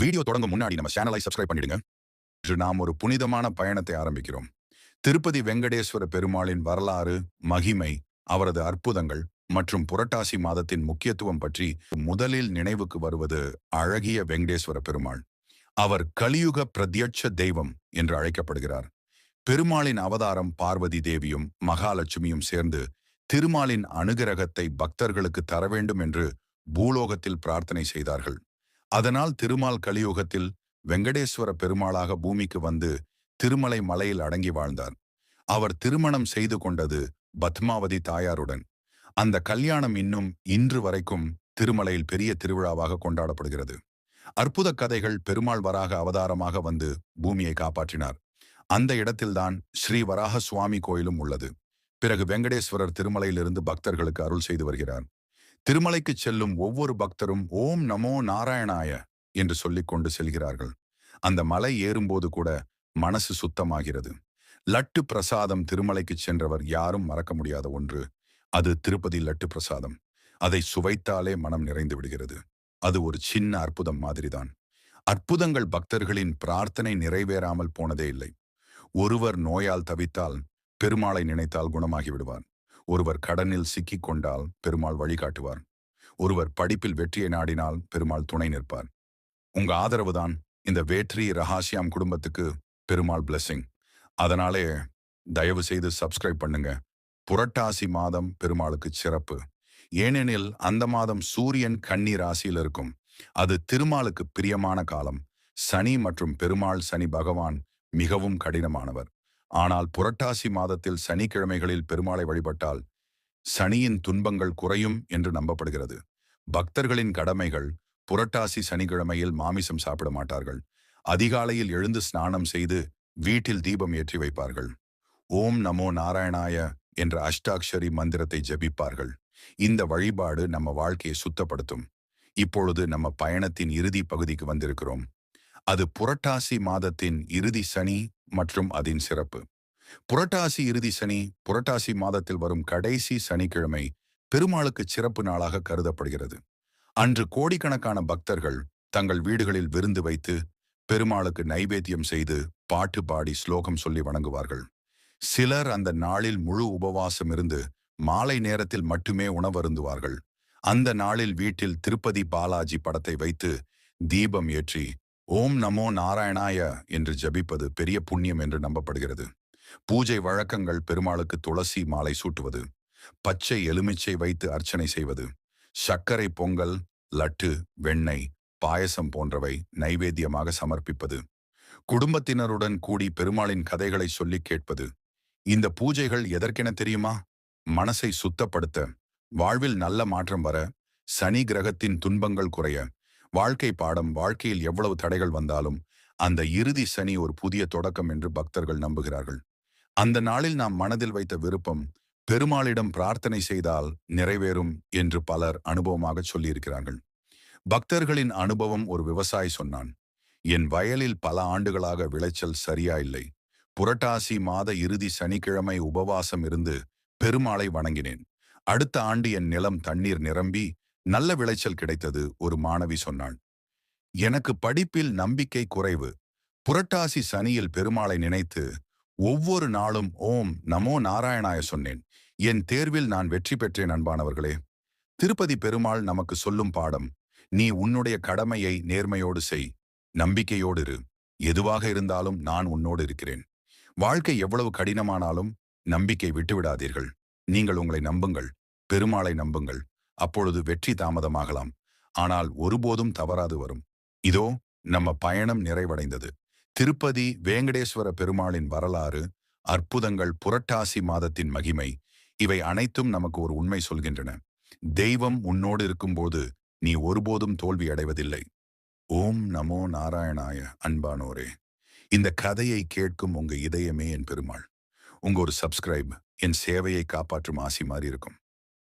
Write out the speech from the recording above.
Video தொடங்கும் முன்னாடி நம்ம சேனலை சப்ஸ்கிரைப் பண்ணிடுங்க. இன்று நாம் ஒரு புனிதமான பயணத்தை ஆரம்பிக்கிறோம். திருப்பதி வெங்கடேஸ்வர பெருமாளின் வரலாறு மகிமை அவரது அற்புதங்கள் மற்றும் புரட்டாசி மாதத்தின் முக்கியத்துவம் பற்றி முதலில் நினைவுக்கு வருவது அழகிய வெங்கடேஸ்வர பெருமாள். அவர் கலியுக பிரத்யட்ச தெய்வம் என்று அழைக்கப்படுகிறார். பெருமாளின் அவதாரம் பார்வதி தேவியும் மகாலட்சுமியும் சேர்ந்து திருமாலின் அனுகிரகத்தை பக்தர்களுக்கு தர வேண்டும் என்று பூலோகத்தில் பிரார்த்தனை செய்தார்கள். அதனால் திருமால் கலியுகத்தில் வெங்கடேஸ்வர பெருமாளாக பூமிக்கு வந்து திருமலை மலையில் அடங்கி வாழ்ந்தார். அவர் திருமணம் செய்து கொண்டது பத்மாவதி தாயாருடன். அந்த கல்யாணம் இன்னும் இன்று வரைக்கும் திருமலையில் பெரிய திருவிழாவாக கொண்டாடப்படுகிறது. அற்புத கதைகள் பெருமாள் வராக அவதாரமாக வந்து பூமியை காப்பாற்றினார். அந்த இடத்தில்தான் ஸ்ரீ வராக சுவாமி கோயிலும் உள்ளது. பிறகு வெங்கடேஸ்வரர் திருமலையிலிருந்து பக்தர்களுக்கு அருள் செய்து வருகிறார். திருமலைக்கு செல்லும் ஒவ்வொரு பக்தரும் ஓம் நமோ நாராயணாய என்று சொல்லிக் கொண்டு செல்கிறார்கள். அந்த மலை ஏறும்போது கூட மனசு சுத்தமாகிறது. லட்டு பிரசாதம் திருமலைக்கு சென்றவர் யாரும் மறக்க முடியாத ஒன்று. அது திருப்பதி லட்டு பிரசாதம். அதை சுவைத்தாலே மனம் நிறைந்து விடுகிறது. அது ஒரு சின்ன அற்புதம் மாதிரிதான். அற்புதங்கள் பக்தர்களின் பிரார்த்தனை நிறைவேறாமல் போனதே இல்லை. ஒருவர் நோயால் தவித்தால் பெருமாளை நினைத்தால் குணமாகி விடுவார். ஒருவர் கடனில் சிக்கிக் கொண்டால் பெருமாள் வழிகாட்டுவார். ஒருவர் படிப்பில் வெற்றியை நாடினால் பெருமாள் துணை நிற்பார். உங்க ஆதரவுதான் இந்த வேற்றி ரஹாசியாம் குடும்பத்துக்கு பெருமாள் பிளெஸிங் அதனாலே தயவு செய்து சப்ஸ்கிரைப் பண்ணுங்க. புரட்டாசி மாதம் பெருமாளுக்கு சிறப்பு. ஏனெனில் அந்த மாதம் சூரியன் கன்னி ராசியில் இருக்கும். அது திருமாலுக்கு பிரியமான காலம். சனி மற்றும் பெருமாள் சனி பகவான் மிகவும் கடினமானவர். ஆனால் புரட்டாசி மாதத்தில் சனிக்கிழமைகளில் பெருமாளை வழிபட்டால் சனியின் துன்பங்கள் குறையும் என்று நம்பப்படுகிறது. பக்தர்களின் கடமைகள் புரட்டாசி சனிக்கிழமையில் மாமிசம் சாப்பிட மாட்டார்கள். அதிகாலையில் எழுந்து ஸ்நானம் செய்து வீட்டில் தீபம் ஏற்றி வைப்பார்கள். ஓம் நமோ நாராயணாய என்ற அஷ்டாட்சரி மந்திரத்தை ஜபிப்பார்கள். இந்த வழிபாடு நம்ம வாழ்க்கையை சுத்தப்படுத்தும். இப்பொழுது நம்ம பயணத்தின் இறுதி பகுதிக்கு வந்திருக்கிறோம். அது புரட்டாசி மாதத்தின் இறுதி சனி மற்றும் அதன் சிறப்பு. புரட்டாசி இறுதி சனி புரட்டாசி மாதத்தில் வரும் கடைசி சனிக்கிழமை பெருமாளுக்கு சிறப்பு நாளாக கருதப்படுகிறது. அன்று கோடிக்கணக்கான பக்தர்கள் தங்கள் வீடுகளில் விருந்து வைத்து பெருமாளுக்கு நைவேத்தியம் செய்து பாட்டு பாடி ஸ்லோகம் சொல்லி வணங்குவார்கள். சிலர் அந்த நாளில் முழு உபவாசம் இருந்து மாலை நேரத்தில் மட்டுமே உணவருந்துவார்கள். அந்த நாளில் வீட்டில் திருப்பதி பாலாஜி படத்தை வைத்து தீபம் ஏற்றி ஓம் நமோ நாராயணாய என்று ஜபிப்பது பெரிய புண்ணியம் என்று நம்பப்படுகிறது. பூஜை வழக்கங்கள் பெருமாளுக்கு துளசி மாலை சூட்டுவது பச்சை எலுமிச்சை வைத்து அர்ச்சனை செய்வது சர்க்கரை பொங்கல் லட்டு வெண்ணெய் பாயசம் போன்றவை நைவேத்தியமாக சமர்ப்பிப்பது குடும்பத்தினருடன் கூடி பெருமாளின் கதைகளை சொல்லி கேட்பது. இந்த பூஜைகள் எதற்கென தெரியுமா? மனசை சுத்தப்படுத்த வாழ்வில் நல்ல மாற்றம் வர சனி கிரகத்தின் துன்பங்கள் குறைய வாழ்க்கை பாடம் வாழ்க்கையில் எவ்வளவு தடைகள் வந்தாலும் அந்த இறுதி சனி ஒரு புதிய தொடக்கம் என்று பக்தர்கள் நம்புகிறார்கள். அந்த நாளில் நாம் மனதில் வைத்த விருப்பம் பெருமாளிடம் பிரார்த்தனை செய்தால் நிறைவேறும் என்று பலர் அனுபவமாக சொல்லியிருக்கிறார்கள். பக்தர்களின் அனுபவம் ஒரு விவசாயி சொன்னான் என் வயலில் பல ஆண்டுகளாக விளைச்சல் சரியா இல்லை. புரட்டாசி மாத இறுதி சனிக்கிழமை உபவாசம் இருந்து பெருமாளை வணங்கினேன். அடுத்த ஆண்டு என் நிலம் தண்ணீர் நிரம்பி நல்ல விளைச்சல் கிடைத்தது ஒரு மாணவி சொன்னாள். எனக்கு படிப்பில் நம்பிக்கை குறைவு. புரட்டாசி சனியில் பெருமாளை நினைத்து ஒவ்வொரு நாளும் ஓம் நமோ நாராயணாய சொன்னேன். என் தேர்வில் நான் வெற்றி பெற்றேன் அன்பானவர்களே. திருப்பதி பெருமாள் நமக்கு சொல்லும் பாடம் நீ உன்னுடைய கடமையை நேர்மையோடு செய். நம்பிக்கையோடு இரு. எதுவாக இருந்தாலும் நான் உன்னோடு இருக்கிறேன். வாழ்க்கை எவ்வளவு கடினமானாலும் நம்பிக்கை விட்டுவிடாதீர்கள். நீங்கள் உங்களை நம்புங்கள். பெருமாளை நம்புங்கள். அப்பொழுது வெற்றி தாமதமாகலாம். ஆனால் ஒருபோதும் தவறாது வரும். இதோ நம்ம பயணம் நிறைவடைந்தது. திருப்பதி வேங்கடேஸ்வர பெருமாளின் வரலாறு அற்புதங்கள் புரட்டாசி மாதத்தின் மகிமை இவை அனைத்தும் நமக்கு ஒரு உண்மை சொல்கின்றன. தெய்வம் உன்னோடு இருக்கும்போது நீ ஒருபோதும் தோல்வி அடைவதில்லை. ஓம் நமோ நாராயணாய அன்பானோரே. இந்த கதையை கேட்கும் உங்க இதயமே என் பெருமாள். உங்க ஒரு சப்ஸ்கிரைப் என் சேவையை காப்பாற்றும் ஆசி மாதிரி இருக்கும்.